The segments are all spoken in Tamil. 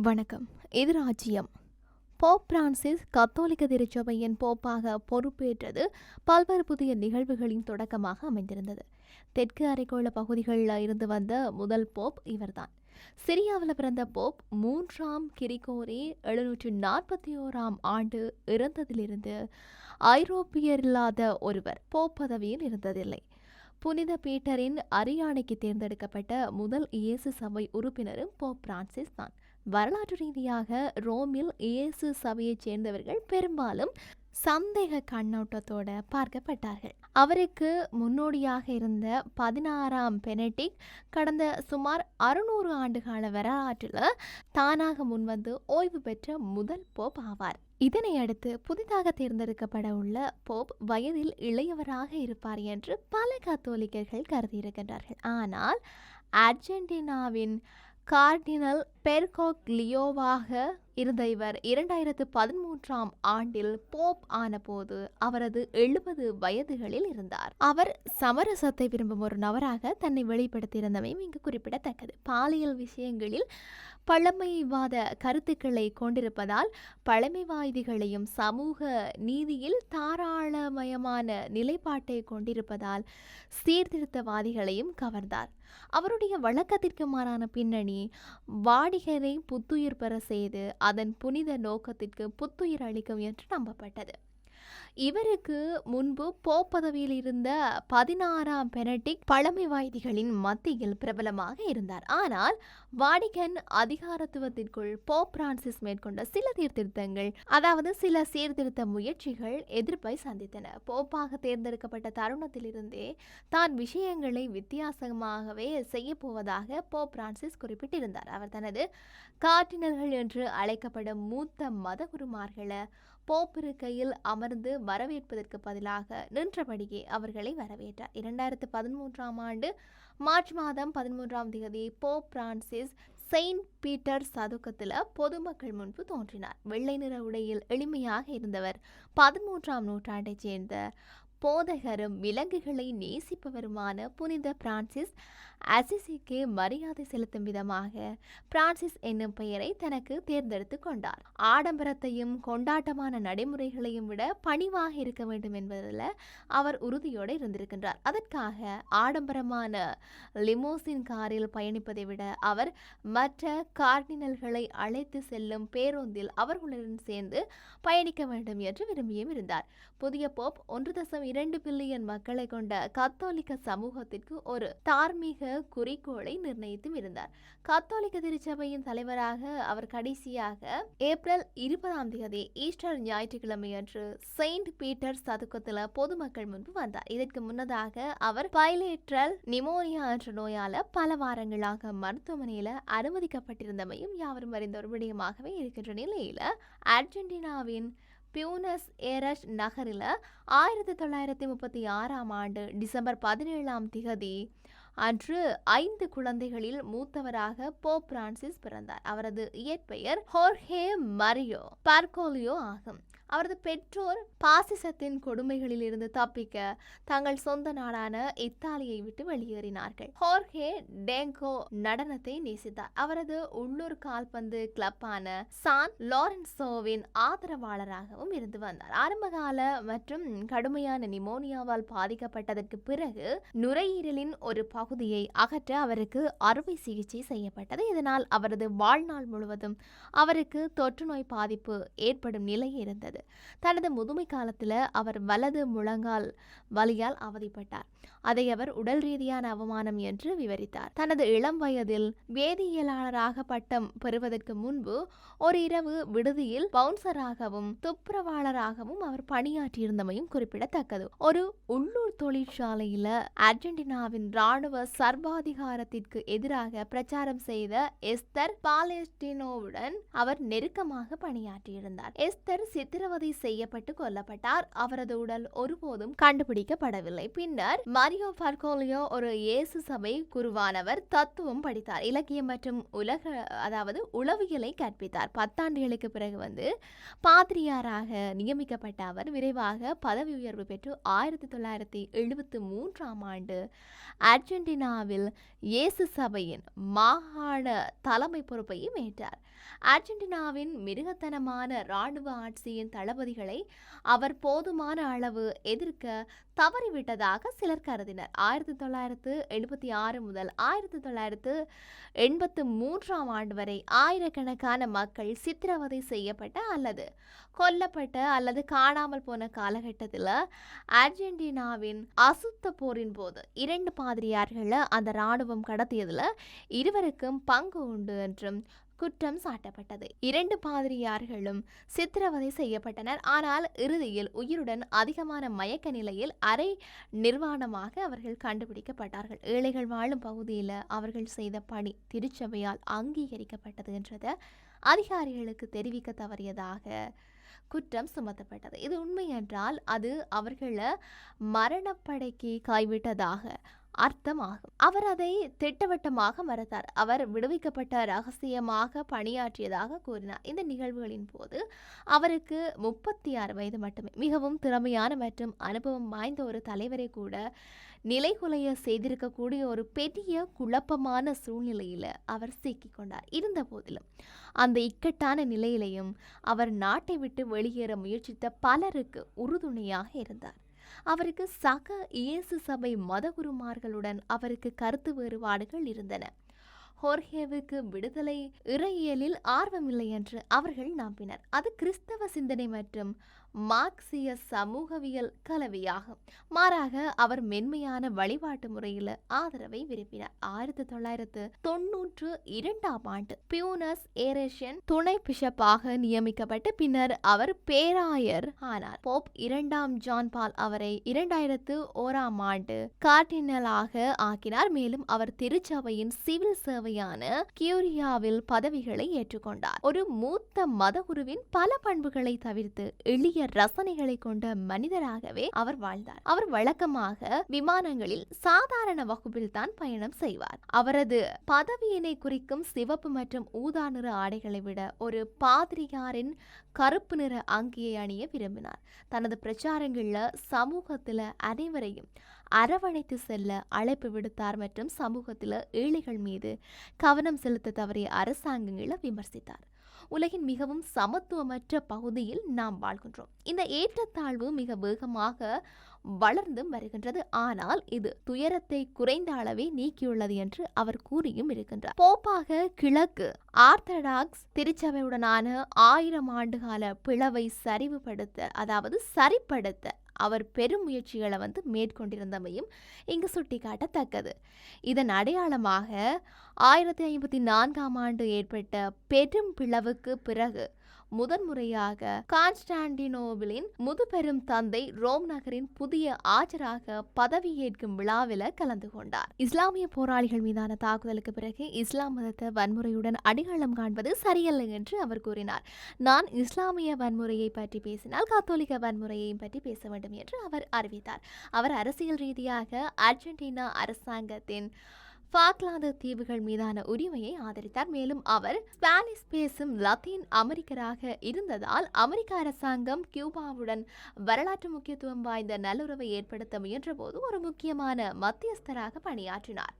வணக்கம். இது ராஜ்யம் போப் பிரான்சிஸ் கத்தோலிக்க திருச்சபையின் போப்பாக பொறுப்பேற்றது பல்வேறு புதிய நிகழ்வுகளின் தொடக்கமாக அமைந்திருந்தது. தெற்கு அரைக்கோள பகுதிகளில் இருந்து வந்த முதல் போப் இவர்தான். சிரியாவில் பிறந்த போப் மூன்றாம் கிரிகோரி எழுநூற்று நாற்பத்தி ஓராம் ஆண்டு இறந்ததிலிருந்து ஐரோப்பியரில்லாத ஒருவர் போப் பதவியில் இருந்ததில்லை. புனித பீட்டரின் அரியானைக்கு தேர்ந்தெடுக்கப்பட்ட முதல் இயேசு சபை உறுப்பினரும் போப் பிரான்சிஸ் தான். வரலாற்று ரீதியாக ரோமில் இயேசு சபையைச் சேர்ந்தவர்கள் பெரும்பாலும் சந்தேக கண்ணோட்டத்தோட பார்க்கப்பட்டார்கள். அவருக்கு முன்னோடியாக இருந்த பதினாறாம் பெனடிக் கடந்த சுமார் அறுநூறு ஆண்டுகால வரலாற்றில் தானாக முன்வந்து ஓய்வு பெற்ற முதல் போப் ஆவார். இதனை அடுத்து புதிதாக தேர்ந்தெடுக்கப்பட உள்ள போப் வயதில் இளையவராக இருப்பார் என்று பல கத்தோலிக்கர்கள் கருதியிருக்கின்றார்கள். ஆனால் அர்ஜென்டினாவின் கார்டினல் பெர்காக் லியோவாக இருந்த இவர் இரண்டாயிரத்து பதிமூன்றாம் ஆண்டில் போப் ஆனபோது அவரது எழுபது வயதுகளில் இருந்தார். அவர் சமரசத்தை விரும்பும் ஒரு நபராக தன்னை வெளிப்படுத்தியிருந்தமையும் இங்கு குறிப்பிடத்தக்கது. பாலியல் விஷயங்களில் பழமைவாத கருத்துக்களை கொண்டிருப்பதால் பழமைவாதிகளையும் சமூக நீதியில் தாராளமயமான நிலைப்பாட்டை கொண்டிருப்பதால் சீர்திருத்தவாதிகளையும் கவர்ந்தார். அவருடைய வழக்கத்திற்கு மாறான பின்னணி வாடிகரை புத்துயிர் பெற செய்து அதன் புனித நோக்கத்திற்கு புத்துயிர் அளிக்கும் என்று நம்பப்பட்டது. இவருக்கு முன்பு போப் பதவியில் இருந்த பதினாறாம் பெனடிக் பழமைவாதிகளின் மத்தியில் பிரபலமாக இருந்தார். ஆனால் வாடிகன் அதிகாரத்துவத்திற்குள் போப் பிரான்சிஸ் மேற்கொண்ட சில சீர்திருத்தங்கள் அதாவது சில சீர்திருத்த முயற்சிகள் எதிர்ப்பை சந்தித்தன. போப்பாக தேர்ந்தெடுக்கப்பட்ட தருணத்திலிருந்தே தான் விஷயங்களை வித்தியாசமாகவே செய்ய போவதாக போப் பிரான்சிஸ் குறிப்பிட்டிருந்தார். அவர் தனது கார்டினல்கள் என்று அழைக்கப்படும் மூத்த மதகுருமார்களை போப் இருக்கையில் அமர்ந்து வரவேற்பதற்கு பதிலாக நின்றபடியே அவர்களை வரவேற்றார். இரண்டாயிரத்து பதிமூன்றாம் ஆண்டு மார்ச் மாதம் பதிமூன்றாம் தேதி போப் பிரான்சிஸ் செயின்ட் பீட்டர் சதுக்கத்தில் பொதுமக்கள் முன்பு தோன்றினார். வெள்ளை நிற உடையில் எளிமையாக இருந்தவர் பதிமூன்றாம் நூற்றாண்டைச் சேர்ந்த போதகரும் விலங்குகளை நேசிப்பவருமான புனித பிரான்சிஸ் அசிசிக்கு மரியாதை செலுத்தும் விதமாக பிரான்சிஸ் என்னும் பெயரை தனக்கு தேர்ந்தெடுத்து கொண்டார். ஆடம்பரத்தையும் கொண்டாட்டமான நடைமுறைகளையும் விட பணிவாக இருக்க வேண்டும் என்பதில் அவர் உறுதியோடு இருந்திருக்கின்றார். அதற்காக ஆடம்பரமான லிமோசின் காரில் பயணிப்பதை விட அவர் மற்ற கார்டினல்களை அழைத்து செல்லும் பேருந்தில் அவர்களுடன் சேர்ந்து பயணிக்க வேண்டும் என்று விரும்பியும் இருந்தார். புதிய போப் ஒன்று தசம் இரண்டு பில்லியன் மக்களை கொண்ட கத்தோலிக்க சமூகத்திற்கு ஒரு தார்மீக குறிக்கோளை நிர்ணயித்தும் இருந்தார். கத்தோலிக்க திருச்சபையின் தலைவராக அவர் கடைசியாக ஏப்ரல் இருபதாம் தேதி ஈஸ்டர் ஞாயிற்றுக்கிழமையன்று செயின்ட் பீட்டர் சதுக்கத்தில் பொதுமக்கள் முன்பு வந்தார். இதற்கு முன்னதாக அவர் பைலேட்ரல் நிமோனியா என்ற நோயால பல வாரங்களாக மருத்துவமனையில் அனுமதிக்கப்பட்டிருந்தமையும் யாவரும் அறிந்த ஒரு விடயமாகவே இருக்கின்ற நிலையில் அர்ஜென்டினாவின் பியூனஸ் ஏரஸ் நகரில் ஆயிரத்தி தொள்ளாயிரத்தி முப்பத்தி ஆறாம் ஆண்டு டிசம்பர் பதினேழாம் திகதி அன்று ஐந்து குழந்தைகளில் மூத்தவராக போப் பிரான்சிஸ் பிறந்தார். அவரது இயற்பெயர் ஹோர்ஹே மரியோ பார்கோலியோ ஆகும். அவரது பெற்றோர் பாசிசத்தின் கொடுமைகளில் இருந்து தப்பிக்க தங்கள் சொந்த நாடான இத்தாலியை விட்டு வெளியேறினார்கள். ஹோர்கே டேங்கோ நடனத்தை நேசித்தார். அவரது உள்ளூர் கால்பந்து கிளப்பான சான் லாரன்சோவின் ஆதரவாளராகவும் இருந்து வந்தார். ஆரம்பகால மற்றும் கடுமையான நிமோனியாவால் பாதிக்கப்பட்டதற்கு பிறகு நுரையீரலின் ஒரு பகுதியை அகற்ற அவருக்கு அறுவை சிகிச்சை செய்யப்பட்டது. இதனால் அவரது வாழ்நாள் முழுவதும் அவருக்கு தொற்றுநோய் பாதிப்பு ஏற்படும் நிலை இருந்தது. தனது முதுமை காலத்தில் அவர் வலது முழங்கால் வலியால் அவதிப்பட்டார். அதை அவர் உடல் ரீதியான அவமானம் என்று விவரித்தார். தனது இளம் வயதில் வேதியியலாளராக பட்டம் பெறுவதற்கு முன்பு ஒரு இரவு விடுதியில் பவுன்சராகவும் துப்புரவாளராகவும் அவர் பணியாற்றியிருந்தமையும் குறிப்பிடத்தக்கது. ஒரு உள்ளூர் தொழிற்சாலையில அர்ஜென்டினாவின் ராணுவ சர்வாதிகாரத்திற்கு எதிராக பிரச்சாரம் செய்த எஸ்தர் பாலஸ்டினோவுடன் அவர் நெருக்கமாக பணியாற்றியிருந்தார். எஸ்தர் சித்திரவதை செய்யப்பட்டு கொல்லப்பட்டார். அவரது உடல் ஒருபோதும் கண்டுபிடிக்கப்படவில்லை. பின்னர் மரியோ பர்கோலியோ ஒரு இயேசு சபை குருவானவர் தத்துவம் படித்தார். இலக்கியம் மற்றும் உலக அதாவது உளவியலை கற்பித்தார். பத்தாண்டுகளுக்கு பிறகு வந்து பாதிரியாராக நியமிக்கப்பட்ட அவர் விரைவாக பதவி உயர்வு பெற்று ஆயிரத்தி தொள்ளாயிரத்தி எழுபத்தி மூன்றாம் ஆண்டு அர்ஜென்டினாவில் இயேசு சபையின் மாகாண தலைமை பொறுப்பையும் ஏற்றார். அர்ஜென்டினாவின் மிருகத்தனமான இராணுவ ஆட்சியின் தளபதிகளை அவர் போதுமான அளவு எதிர்க்க தவறிவிட்டதாக சிலர் கருதினர். ஆயிரத்தி தொள்ளாயிரத்து எழுபத்தி ஆறு முதல் ஆயிரத்தி தொள்ளாயிரத்து எண்பத்து மூன்றாம் ஆண்டு வரை ஆயிரக்கணக்கான மக்கள் சித்திரவதை செய்யப்பட்ட அல்லது கொல்லப்பட்ட அல்லது காணாமல் போன காலகட்டத்தில் அர்ஜென்டினாவின் அசுத்த போரின் போது இரண்டு பாதிரியார்களை அந்த இராணுவம் கடத்தியதில் இருவருக்கும் பங்கு உண்டு என்றும் குற்றம் சாட்டப்பட்டது. இரண்டு பாதிரியார்களும் சித்திரவதை செய்யப்பட்டனர். ஆனால் இறுதியில் உயிருடன் அதிகமான மயக்க நிலையில் அரை நிர்வாணமாக அவர்கள் கண்டுபிடிக்கப்பட்டார்கள். ஏழைகள் வாழும் பகுதியில் அவர்கள் செய்த பணி திருச்சபையால் அங்கீகரிக்கப்பட்டது என்றதை அதிகாரிகளுக்கு தெரிவிக்க தவறியதாக குற்றம் சுமத்தப்பட்டது. இது உண்மை என்றால் அது அவர்களை மரணப்படைக்கு கைவிட்டதாக அர்த்தமாகும். அவர் அதை திட்டவட்டமாக மறுத்தார். அவர் விடுவிக்கப்பட்ட ரகசியமாக பணியாற்றியதாக கூறினார். இந்த நிகழ்வுகளின் போது அவருக்கு முப்பத்தி ஆறு வயது மட்டுமே. மிகவும் திறமையான மற்றும் அனுபவம் வாய்ந்த ஒரு தலைவரை கூட நிலைகுலைய செய்திருக்கக்கூடிய ஒரு பெரிய குழப்பமான சூழ்நிலையில் அவர் சிக்கிக் கொண்டார் இருந்த போதிலும் அந்த இக்கட்டான நிலையிலையும் அவர் நாட்டை விட்டு வெளியேற முயற்சித்த பலருக்கு உறுதுணையாக இருந்தார். அவருக்கு சக இயேசு சபை மதகுருமார்களுடன் அவருக்கு கருத்து வேறுபாடுகள் இருந்தன. ஹோர்ஹேவுக்கு விடுதலை இறையியலில் ஆர்வமில்லை என்று அவர்கள் நம்பினர். அது கிறிஸ்தவ சிந்தனை மற்றும் மார்க்சிய சமூகவியல் கலவையாகும். மாறாக அவர் மென்மையான வழிபாட்டு முறையில் ஆதரவை விரும்பினார். ஆயிரத்தி தொள்ளாயிரத்து தொன்னூற்று இரண்டாம் ஆண்டு பியூனஸ் ஏரேஷன் துணை பிஷப்பாக நியமிக்கப்பட்டு பின்னர் அவர் பேராயர் ஆனார். போப் இரண்டாம் ஜான் பால் அவரை இரண்டாயிரத்து ஓராம் ஆண்டு கார்டினலாக ஆக்கினார். மேலும் அவர் திருச்சபையின் சிவில் சேவையான கியூரியாவில் பதவிகளை ஏற்றுக்கொண்டார். ஒரு மூத்த மத குருவின் பல பண்புகளை தவிர்த்து எளிய ரசனைகளை கொண்ட மனிதராகவே அவர் வாழ்ந்தார். அவர் வழக்கமாக விமானங்களில் சாதாரண வகுப்பில் தான் பயணம் செய்வார். அவரது பதவியினை குறிக்கும் சிவப்பு மற்றும் ஊதா நிற ஆடைகளை விட ஒரு பாதிரியாரின் கருப்பு நிற அங்கியை அணிய விரும்பினார். தனது பிரச்சாரங்களில் சமூகத்தில் அனைவரையும் அரவணைத்து செல்ல அழைப்பு விடுத்தார் மற்றும் சமூகத்தில் ஏழைகள் மீது கவனம் செலுத்த தவறிய அரசாங்கங்களை விமர்சித்தார். உலகின் மிகவும் சமத்துவமற்ற பகுதியில் நாம் வாழ்கின்றோம். இந்த ஏற்றத்தாழ்வு மிக வேகமாக வளர்ந்தும் வருகின்றது. ஆனால் இது துயரத்தை குறைந்த அளவே நீக்கியுள்ளது என்று அவர் கூறியும் இருக்கின்றார். போப்பாக கிழக்கு ஆர்த்தடாக்ஸ் திருச்சபையுடனான ஆயிரம் ஆண்டுகால பிளவை சரிவுபடுத்த அதாவது சரிப்படுத்த அவர் பெரும் முயற்சிகளை வந்து மேற்கொண்டிருந்தமையும் இங்கு சுட்டிக்காட்டத்தக்கது. இதன் அடையாளமாக ஆயிரத்தி ஐம்பத்தி நான்காம் ஆண்டு ஏற்பட்ட பெரும் பிளவுக்கு பிறகு முதன்முறையாக கான்ஸ்டாண்டினோபிளின் முதுபெரும் தந்தை ரோம் நகரின் புதிய ஆஜராக பதவியேற்கும் விழாவில் கலந்து கொண்டார். இஸ்லாமிய போராளிகள் மீதான தாக்குதலுக்கு பிறகு இஸ்லாம் மதத்தை வன்முறையுடன் அடையாளம் காண்பது சரியல்ல என்று அவர் கூறினார். நான் இஸ்லாமிய வன்முறையை பற்றி பேசினால் கத்தோலிக்க வன்முறையையும் பற்றி பேச வேண்டும் என்று அவர் அறிவித்தார். அவர் அரசியல் ரீதியாக அர்ஜென்டினா அரசாங்கத்தின் ஃபாக்லாந்து தீவுகள் மீதான உரிமையை ஆதரித்தார். மேலும் அவர் ஸ்பானிஷ் பேசும் லத்தீன் அமெரிக்கராக இருந்ததால் அமெரிக்க அரசாங்கம் கியூபாவுடன் வரலாற்று முக்கியத்துவம் வாய்ந்த நல்லுறவை ஏற்படுத்த முயன்றபோது ஒரு முக்கியமான மத்தியஸ்தராக பணியாற்றினார்.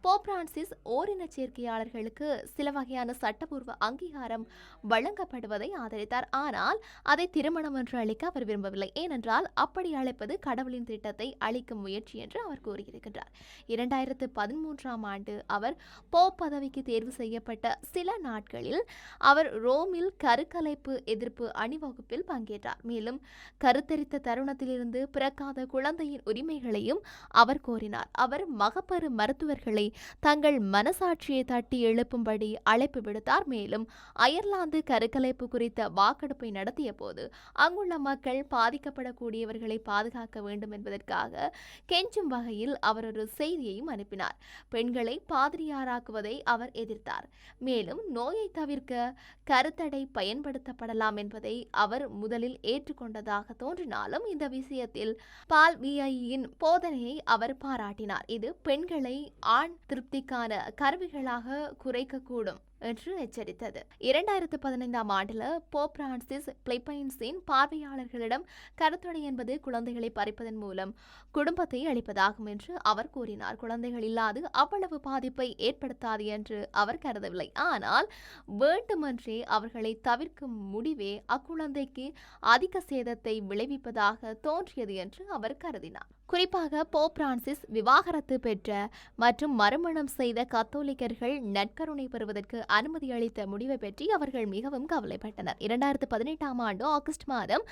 போப் பிரான்சிஸ் ஓரின சேர்க்கையாளர்களுக்கு சில வகையான சட்டப்பூர்வ அங்கீகாரம் வழங்கப்படுவதை ஆதரித்தார். ஆனால் அதை திருமணம் என்று அளிக்க அவர் விரும்பவில்லை. ஏனென்றால் அப்படி அழைப்பது கடவுளின் திட்டத்தை அளிக்கும் முயற்சி என்று அவர் கூறியிருக்கின்றார். இரண்டாயிரத்து பதிமூன்றாம் ஆண்டு அவர் போப் பதவிக்கு தேர்வு செய்யப்பட்ட சில நாட்களில் அவர் ரோமில் கருக்கலைப்பு எதிர்ப்பு அணிவகுப்பில் பங்கேற்றார். மேலும் கருத்தரித்த தருணத்திலிருந்து பிறக்காத குழந்தையின் உரிமைகளையும் அவர் கோரினார். அவர் மகப்பெரு மருத்துவர்களை தங்கள் மனசாட்சியை தட்டி எழுப்பும்படி அழைப்பு விடுத்தார். மேலும் அயர்லாந்து கருக்கலைப்பு குறித்த வாக்கெடுப்பை நடத்திய போது அங்குள்ள மக்கள் பாதிக்கப்படக்கூடியவர்களை பாதுகாக்க வேண்டும் என்பதற்காக கெஞ்சும் வகையில் அவர் ஒரு செய்தியையும் அனுப்பினார். பெண்களை பாதிரியாராக்குவதை அவர் எதிர்த்தார். மேலும் நோயை தவிர்க்க கருத்தடை பயன்படுத்தப்படலாம் என்பதை அவர் முதலில் ஏற்றுக்கொண்டதாக தோன்றினாலும் இந்த விஷயத்தில் பால் விஐயின் போதனையை அவர் பாராட்டினார். இது பெண்களை ஆண் திருப்திக்கான கருவிகளாக குறைக்கக்கூடும் என்று எச்சரித்தது. இரண்டாயிரத்து பதினைந்தாம் ஆண்டில் போப் பிரான்சிஸ் பிலிப்பைன்ஸின் பார்வையாளர்களிடம் கருத்தடை என்பது குழந்தைகளை பறிப்பதன் மூலம் குடும்பத்தை அளிப்பதாகும் என்று அவர் கூறினார். குழந்தைகள் இல்லாது அவ்வளவு பாதிப்பை ஏற்படுத்தாது என்று அவர் கருதவில்லை. ஆனால் வேண்டுமென்றே அவர்களை தவிர்க்கும் முடிவே அக்குழந்தைக்கு அதிக சேதத்தை விளைவிப்பதாக தோன்றியது என்று அவர் கருதினார். குறிப்பாக போப் பிரான்சிஸ் விவாகரத்து பெற்ற மற்றும் மறுமணம் செய்த கத்தோலிக்கர்கள் நற்கருணை பெறுவதற்கு அனுமதி அளித்த முடிவை பற்றி அவர்கள் மிகவும் கவலைப்பட்டனர். இரண்டாயிரத்து பதினெட்டாம் ஆண்டு ஆகஸ்ட் மாதம்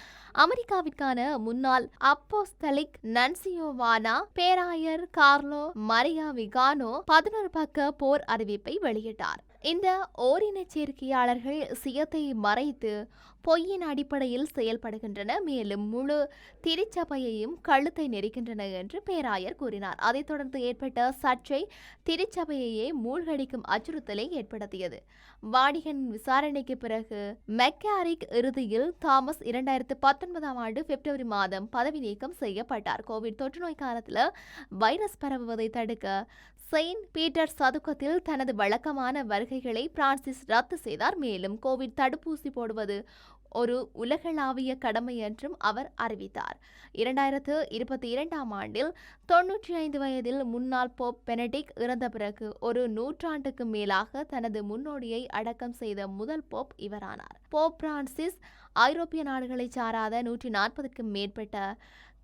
அமெரிக்காவிற்கான முன்னாள் அப்போஸ்தலிக் நன்சியோவானா பேராயர் கார்லோ மரியா விகானோ பதினொரு பக்க போர் அறிவிப்பை வெளியிட்டார். இந்த ஓரினச் சேர்க்கையாளர்கள் சுயத்தை மறைத்து பொய்யின் அடிப்படையில் செயல்படுகின்றன. மேலும் முழு திருச்சபையையும் கழுத்தை நெரிக்கின்றன என்று பேராயர் கூறினார். அதைத் தொடர்ந்து ஏற்பட்ட சர்ச்சை திருச்சபையையே மூழ்கடிக்கும் அச்சுறுத்தலை ஏற்படுத்தியது. வாடிகன் விசாரணைக்கு பிறகு மெக்காரிக் இறுதியில் தாமஸ் இரண்டாயிரத்து பத்தொன்பதாம் ஆண்டு பிப்ரவரி மாதம் பதவி நீக்கம் செய்யப்பட்டார். கோவிட் தொற்று நோய் காலத்தில் வைரஸ் பரவுவதை தடுக்க செயின்ட் பீட்டர் சதுக்கத்தில் தனது வழக்கமான வருகைகளை பிரான்சிஸ் ரத்து செய்தார். மேலும் கோவிட் தடுப்பூசி போடுவது ஒரு உலகளாவிய கடமை என்றும் அவர் அறிவித்தார். இரண்டாயிரத்து இருபத்தி இரண்டாம் ஆண்டில் தொன்னூற்றி ஐந்து வயதில் முன்னாள் போப் பெனடிக் இறந்த பிறகு ஒரு நூற்றாண்டுக்கு மேலாக தனது முன்னோடியை அடக்கம் செய்த முதல் போப் இவரானார். போப் பிரான்சிஸ் ஐரோப்பிய நாடுகளை சாராத நூற்றி நாற்பதுக்கும் மேற்பட்ட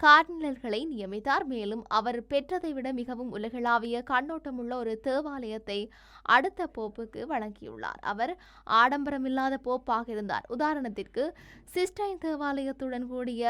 கார்டினல்களை நியமித்தார். மேலும் அவர் பெற்றதை விட மிகவும் உலகளாவிய கண்ணோட்டமுள்ள ஒரு தேவாலயத்தை அடுத்த போப்புக்கு வழங்கியுள்ளார். அவர் ஆடம்பரமில்லாத போப்பாக இருந்தார். உதாரணத்திற்கு சிஸ்டைன் தேவாலயத்துடன் கூடிய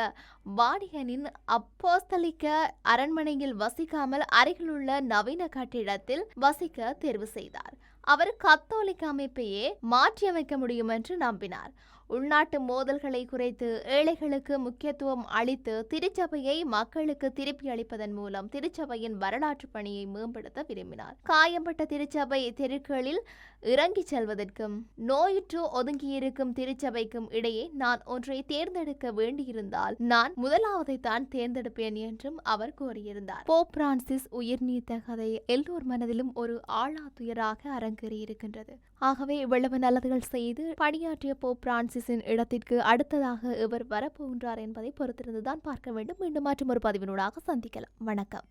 வாடிகனின் அப்போஸ்தலிக்க அரண்மனையில் வசிக்காமல் அருகிலுள்ள நவீன கட்டிடத்தில் வசிக்க தேர்வு செய்தார். அவர் கத்தோலிக்க அமைப்பையே மாற்றியமைக்க முடியும் என்று நம்பினார். உள்நாட்டு மோதல்களை குறைத்து ஏழைகளுக்கு முக்கியத்துவம் அளித்து திருச்சபையை மக்களுக்கு திருப்பி அளிப்பதன் மூலம் திருச்சபையின் வரலாற்று பணியை மேம்படுத்த விரும்பினார். காயம்பட்ட திருச்சபை தெருக்களில் இறங்கிச் செல்வதற்கும் நோயுற்று ஒதுங்கியிருக்கும் திருச்சபைக்கும் இடையே நான் ஒன்றை தேர்ந்தெடுக்க வேண்டியிருந்தால் நான் முதலாவதை தான் தேர்ந்தெடுப்பேன் என்றும் அவர் கூறியிருந்தார். போப் பிரான்சிஸ் உயிர் நீத்த கதை எல்லோர் மனதிலும் ஒரு ஆழாத்துயராக அரங்கேறியிருக்கின்றது. ஆகவே இவ்வளவு நல்லதுகள் செய்து பணியாற்றிய போப் பிரான்சிஸின் இடத்திற்கு அடுத்ததாக இவர் வரப்போகின்றார் என்பதை பொறுத்திருந்துதான் பார்க்க வேண்டும். மீண்டும் மற்றும் ஒரு பதிவினூடாக சந்திக்கலாம். வணக்கம்.